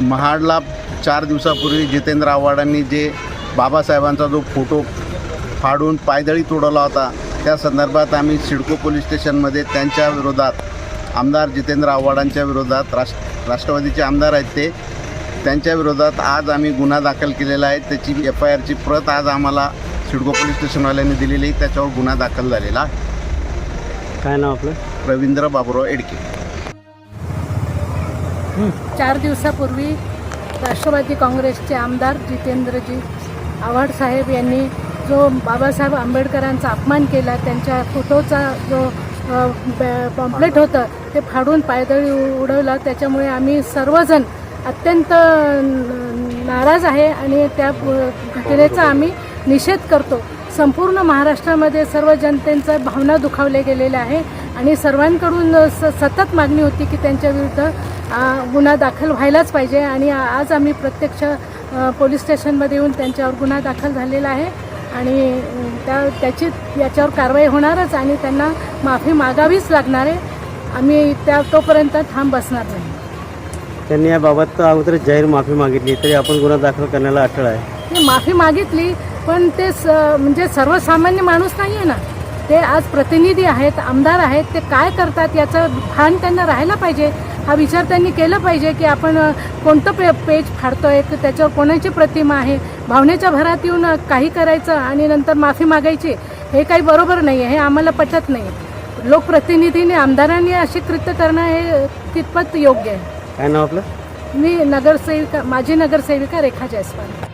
महाडला चार दिवसापूर्वी जितेंद्र आव्हाडांनी जे बाबासाहेबांचा जो फोटो फाडून पायदळी तोडवला होता त्या संदर्भात आम्ही सिडको पोलीस स्टेशनमध्ये त्यांच्या विरोधात आमदार जितेंद्र आव्हाडांच्या विरोधात राष्ट्र राष्ट्रवादीचे आमदार आहेत ते त्यांच्या विरोधात आज आम्ही गुन्हा दाखल केलेला आहे. त्याची एफ आय आरची प्रत आज आम्हाला सिडको पोलीस स्टेशनवाल्यांनी दिलेली आहे. त्याच्यावर गुन्हा दाखल झालेला आहे. काय नाव आपलं? रवींद्र बाबुराव एडके. चार दिवसापूर्वी राष्ट्रवादी काँग्रेसचे आमदार जितेंद्रजी आव्हाड साहेब यांनी जो बाबासाहेब आंबेडकरांचा अपमान केला त्यांच्या फोटोचा जो पॉम्पलेट होतं ते फाडून पायदळी उडवला. त्याच्यामुळे आम्ही सर्वजण अत्यंत नाराज आहे आणि त्या घटनेचा आम्ही निषेध करतो. संपूर्ण महाराष्ट्रामध्ये सर्व जनतेचं भावना दुखावल्या गेलेल्या आहे. आणि सर्वांकडून स सतत मागणी होती की त्यांच्या विरुद्ध आ, गुन्हा दाखल व्हायलाच पाहिजे आणि आज आम्ही प्रत्यक्ष पोलीस स्टेशनमध्ये येऊन त्यांच्यावर गुन्हा दाखल झालेला आहे आणि त्या त्याची याच्यावर कारवाई होणारच आणि त्यांना माफी मागावीच लागणार आहे. आम्ही त्या तोपर्यंत थांब बसणार नाही. त्यांनी याबाबत अगोदर जाहीर माफी मागितली तरी आपण गुन्हा दाखल करण्याला अटळ आहे. माफी मागितली पण ते स म्हणजे सर्वसामान्य माणूस नाही आहे ना. ते आज प्रतिनिधी आहेत आमदार आहेत ते काय करतात याचं भान त्यांना राहायला पाहिजे. हा विचार त्यांनी केला पाहिजे की आपण कोणतं पे पेज फाडतोय की त्याच्यावर कोणाची प्रतिमा आहे? भावनेच्या भरात येऊन काही करायचं आणि नंतर माफी मागायची हे काही बरोबर नाही आहे हे आम्हाला पटत नाही. लोकप्रतिनिधीने आमदारांनी अशी कृत्य करणं हे कितपत योग्य आहे? काय नाव आपलं? मी नगरसेविका माजी नगरसेविका रेखा जयस्वाल.